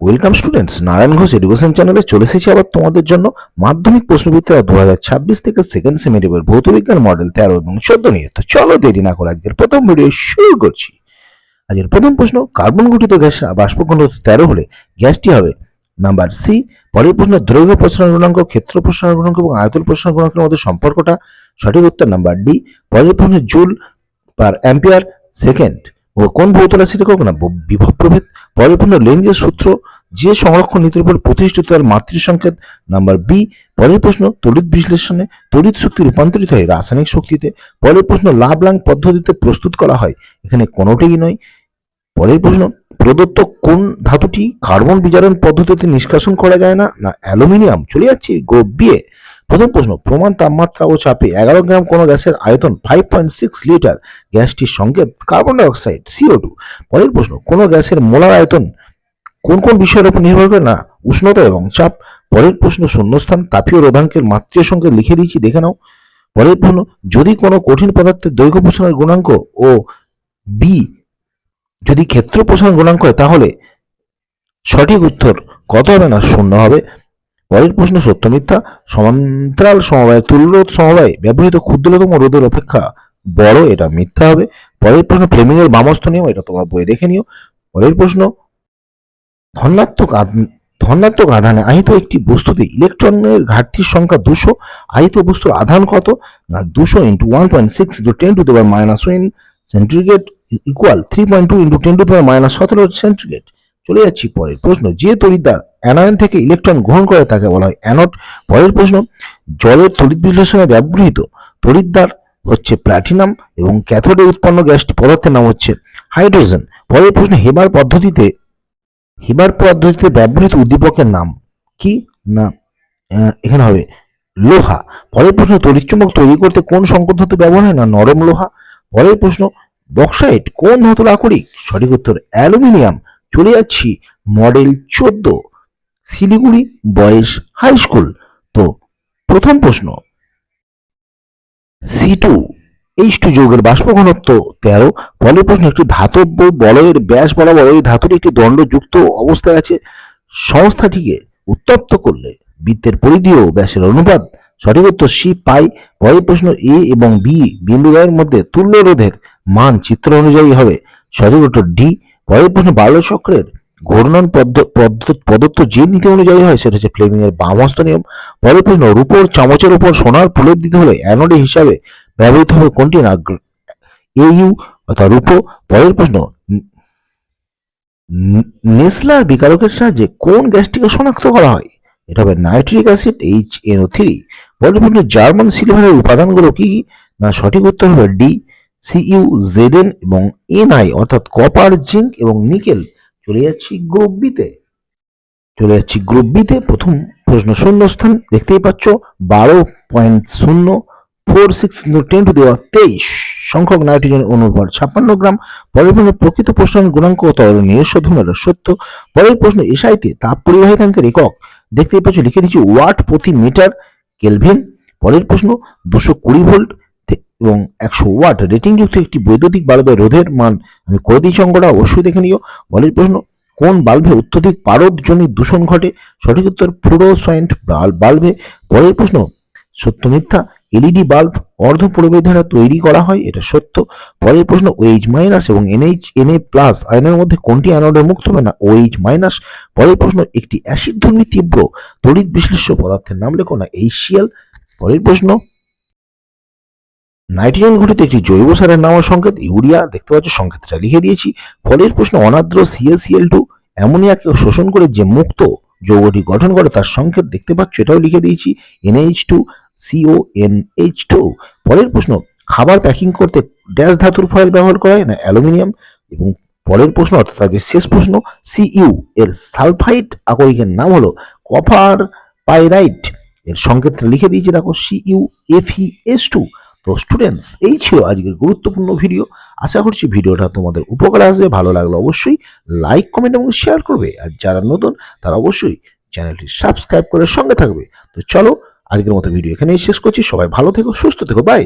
Welcome students Narayan Ghosh education চ্যানেলে চলে এসেছি আবার তোমাদের জন্য মাধ্যমিক প্রশ্নবিদ্যা দু হাজার ছাব্বিশ থেকে সেকেন্ড সেমিটিভের ভৌত বিজ্ঞান মডেল তেরো এবং চোদ্দ নিয়ে। তো চলো দেরি না করে আজকের প্রথম ভিডিও শুরু করছি। আজকের প্রথম প্রশ্ন, কার্বন গঠিত গ্যাস বাষ্প ঘনত্ব তেরো হলে গ্যাসটি হবে নাম্বার সি, পরের প্রশ্ন দৈর্ঘ্য প্রসারণ গুণাঙ্ক, ক্ষেত্র প্রসারণ গুণাঙ্ক এবং আয়তন প্রসারণ গুণাঙ্কের মধ্যে সম্পর্কটা সঠিক উত্তর নাম্বার ডি, পরের প্রশ্ন, জুল পার অ্যাম্পিয়ার সেকেন্ড কোন রাশির একক না বিভব প্রভেদ পরের প্রশ্ন লেঞ্জের সূত্র যে সংরক্ষণ নীতির উপর প্রতিষ্ঠিত তার মাতৃ সংকেত নাম্বার বি পরের প্রশ্ন তড়িৎ বিশ্লেষণে তড়িৎ শক্তি রূপান্তরিত হয় রাসায়নিক শক্তিতে পরের প্রশ্ন লাভ লাং পদ্ধতিতে প্রস্তুত করা হয়, এখানে কোনোটিই নয়। পরের প্রশ্ন প্রদত্ত কোন ধাতুটি কার্বন বিজারণ পদ্ধতিতে নিষ্কাশন করা যায় না না অ্যালুমিনিয়াম? চলে যাচ্ছে গো বিয়ে প্রথম প্রশ্ন, প্রমাণ তাপমাত্রা ও চাপে এগারো গ্রাম কোনো গ্যাসের আয়তন ফাইভ পয়েন্ট সিক্স লিটার গ্যাসটির সংকেত কার্বন ডাইঅক্সাইড সিও টু পরের প্রশ্ন, কোনো গ্যাসের মোলার আয়তন কোন কোন বিষয়ের উপর নির্ভর করে? না, উষ্ণতা এবং চাপ। পরের প্রশ্ন, শূন্যস্থান, তাপীয় রোধাঙ্কের মাত্রীয় সংকেত লিখে দিয়েছি, দেখে নাও। পরের প্রশ্ন, যদি কোনো কঠিন পদার্থের দৈর্ঘ্য প্রসারণের গুণাঙ্ক ও বি যদি ক্ষেত্র প্রসারণ গুণাঙ্ক হয়, তাহলে সঠিক উত্তর কত হবে না? শূন্য হবে। পরের প্রশ্ন, সত্য মিথ্যা, সমান্তরাল সমবায়, তুল্যরোধ সমবায় ব্যবহৃত ক্ষুদ্রতম রোধের অপেক্ষা বড়, এটা মিথ্যা হবে। পরের প্রশ্ন ফ্লেমিং এর বামস্থ নিয়ম, এটা তোমরা বই দেখে নিও। পরের প্রশ্ন, ধনাত্মক ধনাত্মক আধানে আহিত একটি বস্তুতে ইলেকট্রনের ঘাটতির সংখ্যা দুশো, আহিত বস্তুর আধান কত? না, দুশো into one point six ten to the power minus one centigrade equal three point two into ten to the power minus সতেরো সেন্টিগ্রেড চলে যাচ্ছি পরের প্রশ্ন। যে তড়িৎদ্বার অ্যানায়ন থেকে ইলেকট্রন গ্রহণ করে তাকে বলা হয় অ্যানোড পরের প্রশ্ন, জলের তড়িৎ বিশ্লেষণে ব্যবহৃত তড়িৎদ্বার হচ্ছে প্ল্যাটিনাম এবং ক্যাথোডে উৎপন্ন গ্যাসটি পদার্থের নাম হচ্ছে হাইড্রোজেন পরের প্রশ্ন, হেবার পদ্ধতিতে হেবার পদ্ধতিতে ব্যবহৃত উদ্দীপকের নাম কি? না এখানে হবে লোহা। পরের প্রশ্ন তড়িৎচুম্বক তৈরি করতে কোন সংকর ধাতু ব্যবহার হয় না? নরম লোহা। পরের প্রশ্ন বক্সাইট কোন ধাতুর আকরিক? সঠিক উত্তর, অ্যালুমিনিয়াম। চলে যাচ্ছি মডেল চোদ্দ, শিলিগুড়ি বয়েজ হাই স্কুল। তো প্রথম প্রশ্ন সি টু এইচ টু যৌগের বাষ্প ঘনত্ব তেরো। পরের প্রশ্ন, একটি ধাতব্য বলয়ের ব্যাস বরাবর এই ধাতুটি একটি দণ্ডযুক্ত অবস্থায় আছে। সংস্থাটিকে উত্তপ্ত করলে বৃত্তের পরিধি ও ব্যাসের অনুপাত সঠিক উত্তর সি পাই। পরের প্রশ্ন এ এবং বি বিন্দুদ্বয়ের মধ্যে তুল্য রোধের মান চিত্র অনুযায়ী হবে। সঠিক উত্তর ডি। পরের প্রশ্ন বার্লো চক্রের ঘূর্ণন প্রদত্ত যে নীতি অনুযায়ী হয় সেটা হচ্ছে ফ্লেমিং এর বামস্ত নিয়ম। পরের প্রশ্ন, রূপোর চামচের উপর সোনার প্রলেপ দিতে হলে অ্যানোডে হিসাবে ব্যবহৃত হবে কোনটি? না এইউ অর্থাৎ রূপো। পরের প্রশ্ন নেসলার বিকারকের সাহায্যে কোন গ্যাসটিকে শনাক্ত করা হয়? এটা হবে nitric acid H NO three প্রশ্ন জার্মান সিলভারের উপাদানগুলো কি? না, সঠিক উত্তর হবে ডি সিইউ জেডেন এবং এনআই, অর্থাৎ কপার জিঙ্ক এবং নিকেল চলে যাচ্ছি গ্রুপ বিতে চলে যাচ্ছি গ্রুপ বিতে প্রথম প্রশ্ন শূন্যস্থান, দেখতেই পাচ্ছ, বারো পয়েন্ট শূন্য ফোর সিক্স টেন টু দেওয়া তেইশ সংখ্যক নাইট্রোজেন অণুর ভর ছাপ্পান্ন গ্রাম। পরের প্রশ্ন প্রকৃত প্রসারণ গুণাঙ্ক তরল নিজস্ব ধর্মের সত্য। পরের প্রশ্ন এসআইতে তাপ পরিবাহিতাঙ্কের একক। দেখতেই পাচ্ছ, লিখে দিচ্ছি ওয়াট প্রতি মিটার। কেলভিন, পরের প্রশ্ন, দুশো কুড়ি ভোল্ট এবং একশো ওয়াট রেটিংযুক্ত একটি বৈদ্যুতিক বাল্বের রোধের মান। আমি করে দিয়েছি অঙ্কটা অবশ্যই দেখে নিও। পরের প্রশ্ন, কোন বাল্বে অত্যধিক পারদজনিত দূষণ ঘটে? সঠিক উত্তর ফ্লুরোসয়েন্ট বাল্বে। পরের প্রশ্ন, সত্য মিথ্যা? এলইডি বাল্ব অর্ধ প্রবেশ দ্বারা তৈরি করা হয়, এটা সত্য। পরের প্রশ্ন ওএইচ মাইনাস এবং এনএইচ এনএ প্লাস আয়নের মধ্যে কোনটি অ্যানোডে মুক্ত হবে না? ওএইচ মাইনাস পরের প্রশ্ন, একটি অ্যাসিড ধর্মী তীব্র তড়িৎ বিশ্লেষ্য পদার্থের নাম লেখো না এইচসিএল পরের প্রশ্ন, নাইট্রোজেন ঘটিত একটি জৈব সারের নাম সংকেত, ইউরিয়া, দেখতে পাচ্ছ সংকেতটা লিখে দিয়েছি। পরের প্রশ্ন অনাদ্র সিএসিএল টু অ্যামোনিয়াকে শোষণ করে যে মুক্ত যৌগটি গঠন করে তার সংকেত দেখতে পাচ্ছ, এটাও লিখে দিয়েছি NH two CO NH two পরের প্রশ্ন, খাবার প্যাকিং করতে ড্যাশ ধাতুর ফয়েল ব্যবহার করা হয় না অ্যালুমিনিয়াম? এবং পরের প্রশ্ন, অর্থাৎ আজকের শেষ প্রশ্ন সিইউ এর সালফাইড আকরিকের নাম হলো কপার পাইরাইট। এর সংকেতটা লিখে দিয়েছি, দেখো সিইউ এফই এস টু তো স্টুডেন্টস এই ছিল আজকের গুরুত্বপূর্ণ ভিডিও আশা করছি ভিডিওটা তোমাদের উপকারে আসবে, ভালো লাগলে অবশ্যই লাইক কমেন্ট এবং শেয়ার করবে। আর যারা নতুন, তারা অবশ্যই চ্যানেলটি সাবস্ক্রাইব করে সঙ্গে থাকবে। তো চলো আজকের মতো ভিডিও এখানেই শেষ করছি। সবাই ভালো থেকো সুস্থ থেকো। বাই